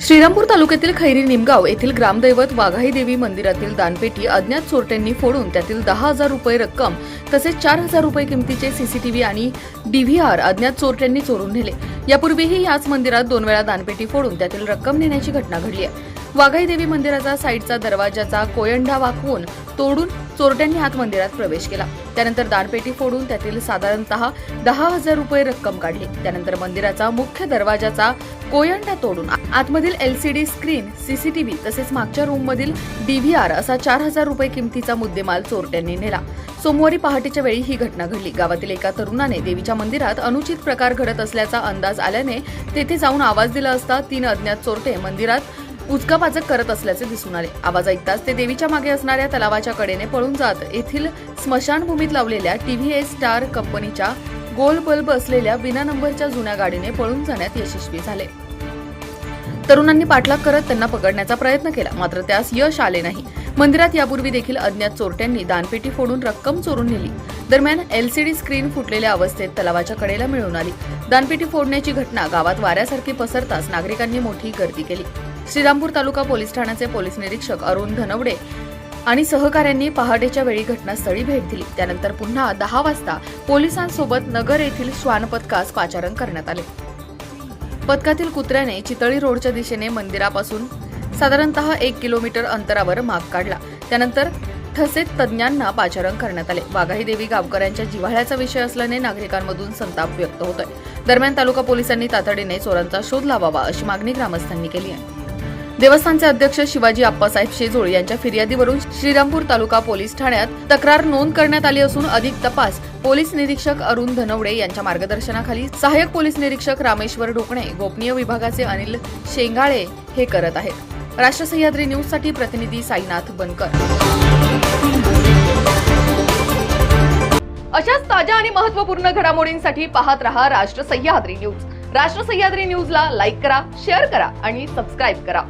श्रीरामपूर तालुक्यातील खैरी निमगाव येथील ग्रामदैवत वाघाई देवी मंदिरातील दानपेटी अज्ञात चोरट्यांनी फोडून त्यातील दहा हजार रुपये रक्कम तसेच चार हजार रुपये किमतीचे सीसीटीव्ही आणि डीव्हीआर अज्ञात चोरट्यांनी चोरून नेले. यापूर्वीही याच मंदिरात दोन वेळा दानपेटी फोडून त्यातील रक्कम नेण्याची घटना घडली आहे. वाघाई देवी मंदिराचा साईडचा दरवाजाचा कोयंडा वाकवून तोडून चोरट्यांनी आत मंदिरात प्रवेश केला. त्यानंतर दानपेटी फोडून त्यातील साधारणतः दहा हजार रुपये रक्कम काढली. त्यानंतर मंदिराचा मुख्य दरवाजाचा कोयंडा तोडून आतमधील एलसीडी स्क्रीन सीसीटीव्ही तसेच मागच्या रूममधील डीव्हीआर असा चार हजार रुपये किमतीचा मुद्देमाल चोरट्यांनी नेला. सोमवारी पहाटेच्या वेळी ही घटना घडली. गावातील एका तरुणाने देवीच्या मंदिरात अनुचित प्रकार घडत असल्याचा अंदाज आल्याने तेथे जाऊन आवाज दिला असता तीन अज्ञात चोरटे मंदिरात उचकापाचक करत असल्याचे दिसून आले. आवाज ऐकताच ते देवीच्या मागे असणाऱ्या तलावाच्या कडेने पळून जात येथील स्मशानभूमीत लावलेल्या टीव्हीएस स्टार कंपनीच्या गोल बल्ब असलेल्या विना नंबरच्या जुन्या गाडीने पळून जाण्यात यशस्वी झाले. तरुणांनी पाठलाग करत त्यांना पकडण्याचा प्रयत्न केला मात्र त्यास यश आले नाही. मंदिरात यापूर्वी देखील अज्ञात चोरट्यांनी दानपेटी फोडून रक्कम चोरून नेली. दरम्यान एलसीडी स्क्रीन फुटलेल्या अवस्थेत तलावाच्या कडेला मिळून आली. दानपेटी फोडण्याची घटना गावात वाऱ्यासारखी पसरताच नागरिकांनी मोठी गर्दी केली. श्रीरामपूर तालुका पोलीस ठाण्याचे पोलीस निरीक्षक अरुण धनवडे आणि सहकाऱ्यांनी पहाटेच्या वेळी घटनास्थळी भेट दिली. त्यानंतर पुन्हा दहा वाजता पोलिसांसोबत नगर येथील श्वान पथकास पाचारण करण्यात आले. पथकातील कुत्र्याने चितळी रोडच्या दिशेने मंदिरापासून साधारणतः एक किलोमीटर अंतरावर माग काढला. त्यानंतर ठसेत तज्ज्ञांना पाचारण करण्यात आले. वाघाई देवी गावकऱ्यांच्या जिव्हाळ्याचा विषय असल्याने नागरिकांमधून संताप व्यक्त होतोय. दरम्यान तालुका पोलिसांनी तातडीने चोरांचा शोध लावावा अशी मागणी ग्रामस्थांनी केली आहे. देवस्थानचे अध्यक्ष शिवाजी आप्पासाहेब शेजोळ यांच्या फिर्यादीवरून श्रीरामपूर तालुका पोलीस ठाण्यात तक्रार नोंद करण्यात आली असून अधिक तपास पोलीस निरीक्षक अरुण धनवडे यांच्या मार्गदर्शनाखाली सहाय्यक पोलीस निरीक्षक रामेश्वर ढोकणे गोपनीय विभागाचे अनिल शेंगाळे हे करत आहेत. राष्ट्र सह्याद्री न्यूजसाठी प्रतिनिधी साईनाथ बनकर. अशाच ताज्या आणि महत्त्वपूर्ण घडामोडींसाठी पाहत रहा राष्ट्र सह्याद्री न्यूज. राष्ट्र सह्याद्री न्यूजला लाईक करा शेअर करा आणि सबस्क्राईब करा.